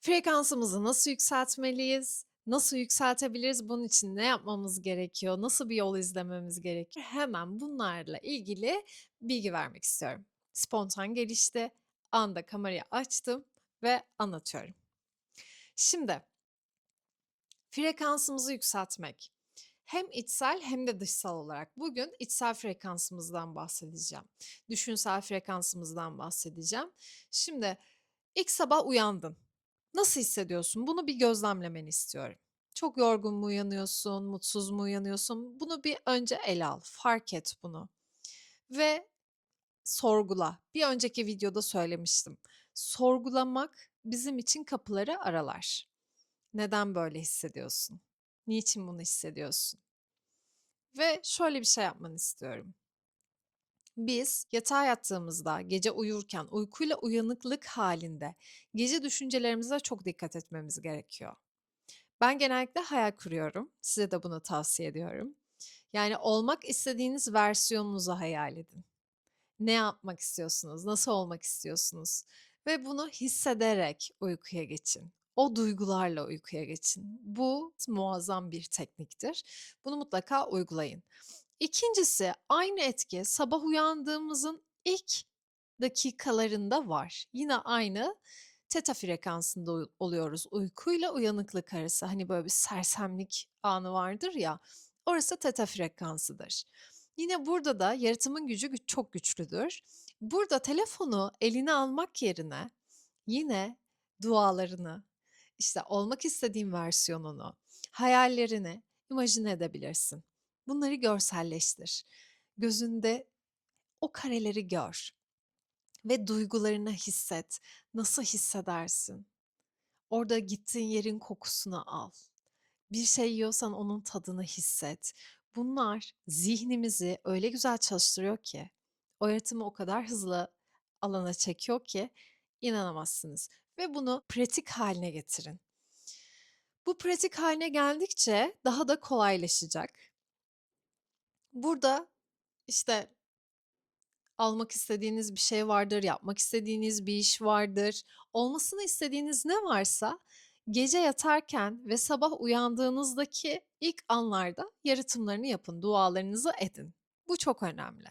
Frekansımızı nasıl yükseltmeliyiz? Nasıl yükseltebiliriz? Bunun için ne yapmamız gerekiyor? Nasıl bir yol izlememiz gerekiyor? Hemen bunlarla ilgili bilgi vermek istiyorum. Spontan gelişti. Anda kamerayı açtım ve anlatıyorum. Şimdi frekansımızı yükseltmek. Hem içsel hem de dışsal olarak. Bugün içsel frekansımızdan bahsedeceğim. Düşünsel frekansımızdan bahsedeceğim. Şimdi ilk sabah uyandın. Nasıl hissediyorsun? Bunu bir gözlemlemeni istiyorum. Çok yorgun mu uyanıyorsun, mutsuz mu uyanıyorsun? Bunu bir önce ele al, fark et bunu. Ve sorgula. Bir önceki videoda söylemiştim. Sorgulamak bizim için kapıları aralar. Neden böyle hissediyorsun? Niçin bunu hissediyorsun? Ve şöyle bir şey yapmanı istiyorum. Biz yatağa yattığımızda, gece uyurken, uykuyla uyanıklık halinde gece düşüncelerimize çok dikkat etmemiz gerekiyor. Ben genellikle hayal kuruyorum. Size de bunu tavsiye ediyorum. Yani olmak istediğiniz versiyonunuzu hayal edin. Ne yapmak istiyorsunuz? Nasıl olmak istiyorsunuz? Ve bunu hissederek uykuya geçin. O duygularla uykuya geçin. Bu muazzam bir tekniktir. Bunu mutlaka uygulayın. İkincisi aynı etki sabah uyandığımızın ilk dakikalarında var. Yine aynı teta frekansında uy- oluyoruz. Uykuyla uyanıklık arası. Hani böyle bir sersemlik anı vardır ya. Orası teta frekansıdır. Yine burada da yaratımın gücü gü- çok güçlüdür. Burada telefonu eline almak yerine yine dualarını, işte olmak istediğin versiyonunu, hayallerini imajine edebilirsin. Bunları görselleştir. Gözünde o kareleri gör ve duygularını hisset. Nasıl hissedersin? Orada gittiğin yerin kokusunu al. Bir şey yiyorsan onun tadını hisset. Bunlar zihnimizi öyle güzel çalıştırıyor ki, o yaratımı o kadar hızlı alana çekiyor ki inanamazsınız. Ve bunu pratik haline getirin. Bu pratik haline geldikçe daha da kolaylaşacak. Burada işte almak istediğiniz bir şey vardır, yapmak istediğiniz bir iş vardır. Olmasını istediğiniz ne varsa gece yatarken ve sabah uyandığınızdaki ilk anlarda yaratımlarını yapın, dualarınızı edin. Bu çok önemli.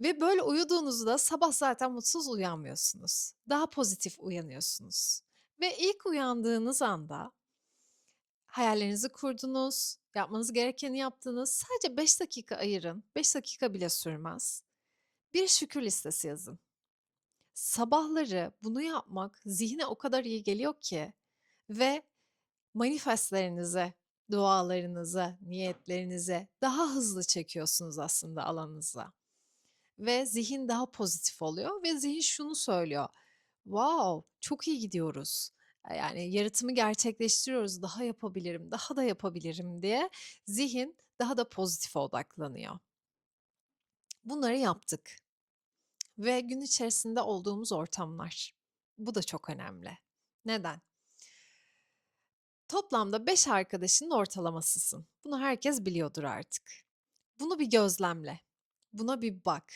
Ve böyle uyuduğunuzda sabah zaten mutsuz uyanmıyorsunuz. Daha pozitif uyanıyorsunuz. Ve ilk uyandığınız anda hayallerinizi kurdunuz, yapmanız gerekeni yaptınız. Sadece 5 dakika ayırın. 5 dakika bile sürmez. Bir şükür listesi yazın. Sabahları bunu yapmak zihne o kadar iyi geliyor ki ve manifestlerinize, dualarınıza, niyetlerinize daha hızlı çekiyorsunuz aslında alanınıza. Ve zihin daha pozitif oluyor ve zihin şunu söylüyor. Wow, çok iyi gidiyoruz. Yani yaratımı gerçekleştiriyoruz. Daha yapabilirim, daha da yapabilirim diye zihin daha da pozitife odaklanıyor. Bunları yaptık ve gün içerisinde olduğumuz ortamlar. Bu da çok önemli. Neden? Toplamda 5 arkadaşının ortalamasısın. Bunu herkes biliyordur artık. Bunu bir gözlemle. Buna bir bak.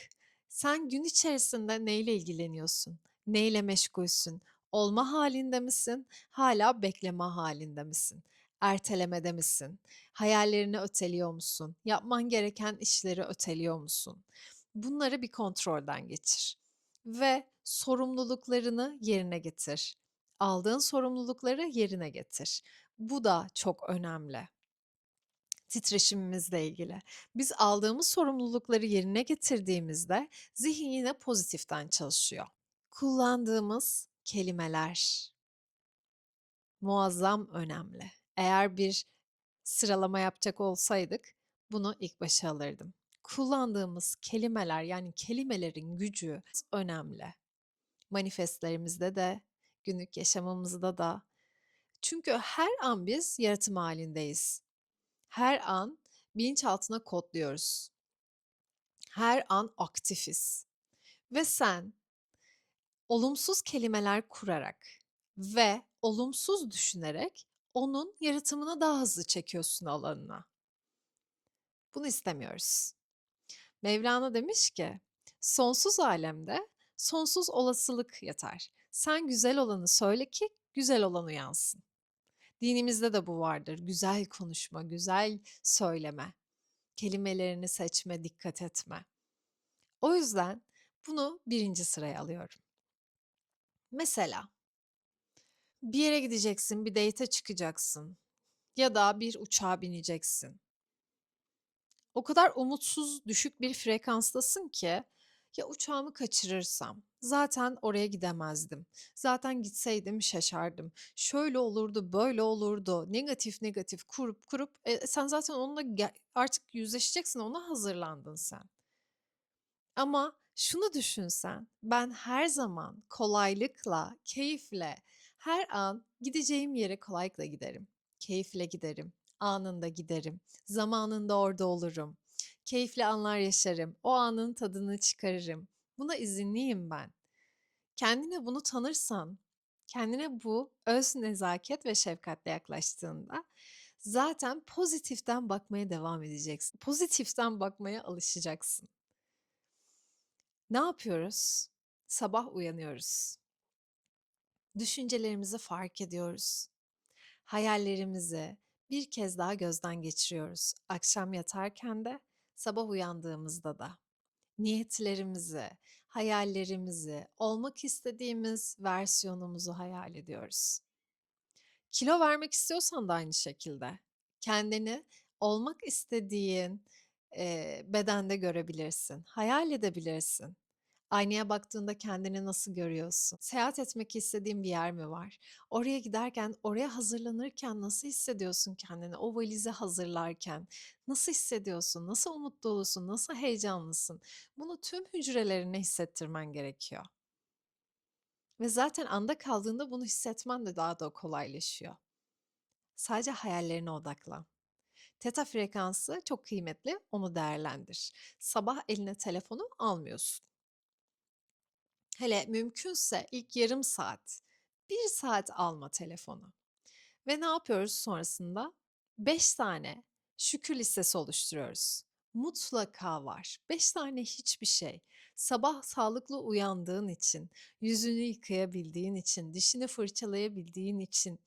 Sen gün içerisinde neyle ilgileniyorsun? Neyle meşgulsün? Olma halinde misin? Hala bekleme halinde misin? Ertelemede misin? Hayallerini öteliyor musun? Yapman gereken işleri öteliyor musun? Bunları bir kontrolden geçir ve sorumluluklarını yerine getir. Aldığın sorumlulukları yerine getir. Bu da çok önemli. Titreşimimizle ilgili. Biz aldığımız sorumlulukları yerine getirdiğimizde zihin yine pozitiften çalışıyor. Kullandığımız kelimeler muazzam önemli. Eğer bir sıralama yapacak olsaydık bunu ilk başa alırdım. Kullandığımız kelimeler yani kelimelerin gücü önemli. Manifestlerimizde de, günlük yaşamımızda da. Çünkü her an biz yaratım halindeyiz. Her an bilinçaltına kodluyoruz. Her an aktifiz. Ve sen olumsuz kelimeler kurarak ve olumsuz düşünerek onun yaratımını daha hızlı çekiyorsun alanına. Bunu istemiyoruz. Mevlana demiş ki, sonsuz alemde sonsuz olasılık yatar. Sen güzel olanı söyle ki güzel olan uyansın. Dinimizde de bu vardır. Güzel konuşma, güzel söyleme, kelimelerini seçme, dikkat etme. O yüzden bunu birinci sıraya alıyorum. Mesela bir yere gideceksin, bir date'e çıkacaksın ya da bir uçağa bineceksin. O kadar umutsuz, düşük bir frekanstasın ki ya uçağımı kaçırırsam zaten oraya gidemezdim. Zaten gitseydim şaşardım. Şöyle olurdu, böyle olurdu. Negatif negatif kurup kurup e, sen zaten onunla artık yüzleşeceksin. Ona hazırlandın sen. Ama şunu düşünsen, ben her zaman kolaylıkla, keyifle, her an gideceğim yere kolaylıkla giderim. Keyifle giderim, anında giderim, zamanında orada olurum. Keyifli anlar yaşarım, o anın tadını çıkarırım. Buna izinliyim ben. Kendine bunu tanırsan, kendine bu öz nezaket ve şefkatle yaklaştığında zaten pozitiften bakmaya devam edeceksin. Pozitiften bakmaya alışacaksın. Ne yapıyoruz? Sabah uyanıyoruz. Düşüncelerimizi fark ediyoruz. Hayallerimizi bir kez daha gözden geçiriyoruz. Akşam yatarken de, sabah uyandığımızda da. Niyetlerimizi, hayallerimizi, olmak istediğimiz versiyonumuzu hayal ediyoruz. Kilo vermek istiyorsan da aynı şekilde. Kendini olmak istediğin eee, bedende görebilirsin. Hayal edebilirsin. Aynaya baktığında kendini nasıl görüyorsun? Seyahat etmek istediğin bir yer mi var? Oraya giderken, oraya hazırlanırken nasıl hissediyorsun kendini? O valizi hazırlarken nasıl hissediyorsun? Nasıl umut dolusun? Nasıl heyecanlısın? Bunu tüm hücrelerine hissettirmen gerekiyor. Ve zaten anda kaldığında bunu hissetmen de daha da kolaylaşıyor. Sadece hayallerine odaklan. Teta frekansı çok kıymetli, onu değerlendir. Sabah eline telefonu almıyorsun. Hele mümkünse ilk yarım saat, bir saat alma telefonu. Ve ne yapıyoruz sonrasında? 5 tane şükür listesi oluşturuyoruz. Mutlaka var. 5 tane hiçbir şey. Sabah sağlıklı uyandığın için, yüzünü yıkayabildiğin için, dişini fırçalayabildiğin için,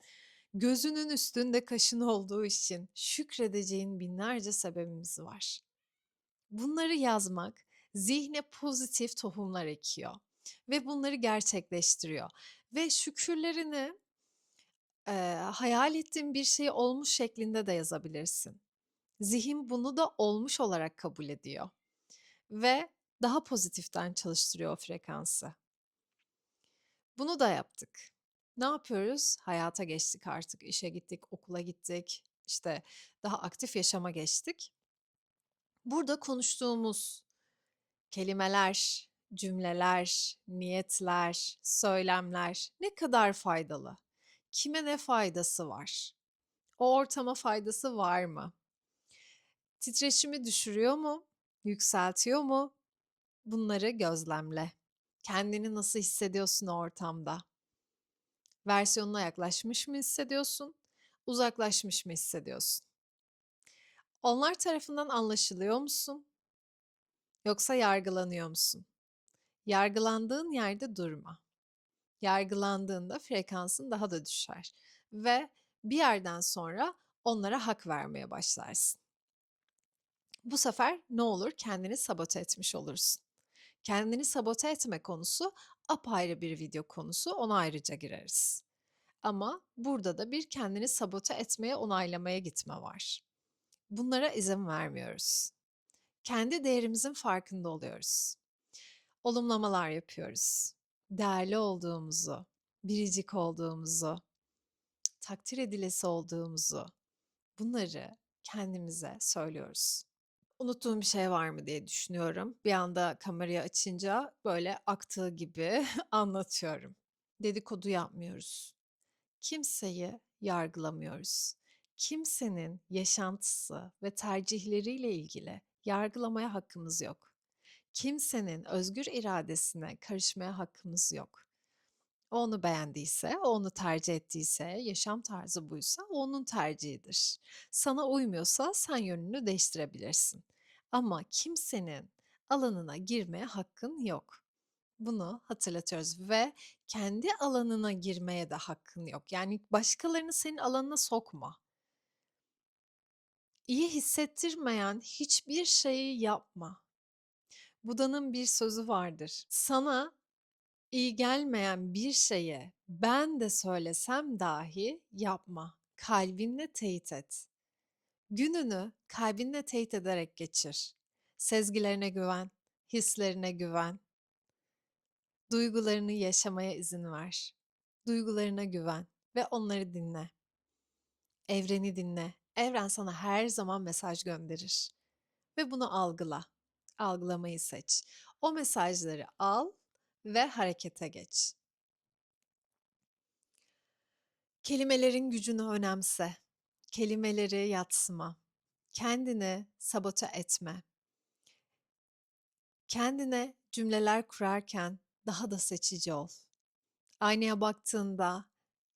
gözünün üstünde kaşın olduğu için şükredeceğin binlerce sebebimiz var. Bunları yazmak zihne pozitif tohumlar ekiyor ve bunları gerçekleştiriyor. Ve şükürlerini eee, hayal ettiğin bir şey olmuş şeklinde de yazabilirsin. Zihin bunu da olmuş olarak kabul ediyor ve daha pozitiften çalıştırıyor o frekansı. Bunu da yaptık. Ne yapıyoruz? Hayata geçtik artık. İşe gittik, okula gittik. İşte daha aktif yaşama geçtik. Burada konuştuğumuz kelimeler, cümleler, niyetler, söylemler ne kadar faydalı? Kime ne faydası var? O ortama faydası var mı? Titreşimi düşürüyor mu? Yükseltiyor mu? Bunları gözlemle. Kendini nasıl hissediyorsun ortamda? Versiyonuna yaklaşmış mı hissediyorsun? Uzaklaşmış mı hissediyorsun? Onlar tarafından anlaşılıyor musun? Yoksa yargılanıyor musun? Yargılandığın yerde durma. Yargılandığında frekansın daha da düşer ve bir yerden sonra onlara hak vermeye başlarsın. Bu sefer ne olur? Kendini sabote etmiş olursun. Kendini sabote etme konusu apayrı bir video konusu. Ona ayrıca gireriz. Ama burada da bir kendini sabote etmeye, onaylamaya gitme var. Bunlara izin vermiyoruz. Kendi değerimizin farkında oluyoruz. Olumlamalar yapıyoruz. Değerli olduğumuzu, biricik olduğumuzu, takdir edilesi olduğumuzu bunları kendimize söylüyoruz. Unuttuğum bir şey var mı diye düşünüyorum. Bir anda kamerayı açınca böyle aktığı gibi anlatıyorum. Dedikodu yapmıyoruz. Kimseyi yargılamıyoruz. Kimsenin yaşantısı ve tercihleriyle ilgili yargılamaya hakkımız yok. Kimsenin özgür iradesine karışmaya hakkımız yok. Onu beğendiyse, onu tercih ettiyse, yaşam tarzı buysa onun tercihidir. Sana uymuyorsa sen yönünü değiştirebilirsin. Ama kimsenin alanına girmeye hakkın yok. Bunu hatırlatıyoruz ve kendi alanına girmeye de hakkın yok. Yani başkalarını senin alanına sokma. İyi hissettirmeyen hiçbir şeyi yapma. Buda'nın bir sözü vardır. Sana iyi gelmeyen bir şeye ben de söylesem dahi yapma. Kalbinle teyit et. Gününü kalbinle teyit ederek geçir. Sezgilerine güven, hislerine güven. Duygularını yaşamaya izin ver. Duygularına güven ve onları dinle. Evreni dinle. Evren sana her zaman mesaj gönderir ve bunu algıla. Algılamayı seç. O mesajları al ve harekete geç. Kelimelerin gücünü önemse. Kelimeleri yatsıma. Kendini sabote etme. Kendine cümleler kurarken daha da seçici ol. Aynaya baktığında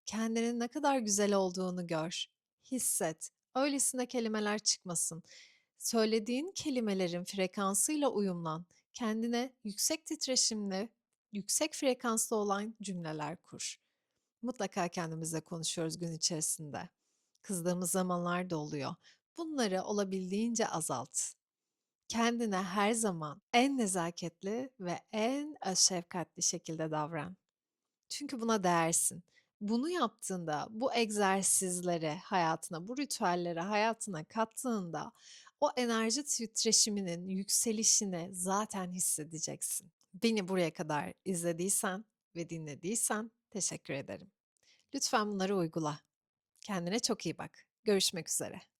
kendinin ne kadar güzel olduğunu gör. Hisset. Öylesine kelimeler çıkmasın. Söylediğin kelimelerin frekansıyla uyumlan. Kendine yüksek titreşimli, yüksek frekanslı olan cümleler kur. Mutlaka kendimizle konuşuyoruz gün içerisinde. Kızdığımız zamanlar da oluyor. Bunları olabildiğince azalt. Kendine her zaman en nezaketli ve en öz şefkatli şekilde davran. Çünkü buna değersin. Bunu yaptığında, bu egzersizleri hayatına, bu ritüelleri hayatına kattığında o enerji titreşiminin yükselişini zaten hissedeceksin. Beni buraya kadar izlediysen ve dinlediysen teşekkür ederim. Lütfen bunları uygula. Kendine çok iyi bak. Görüşmek üzere.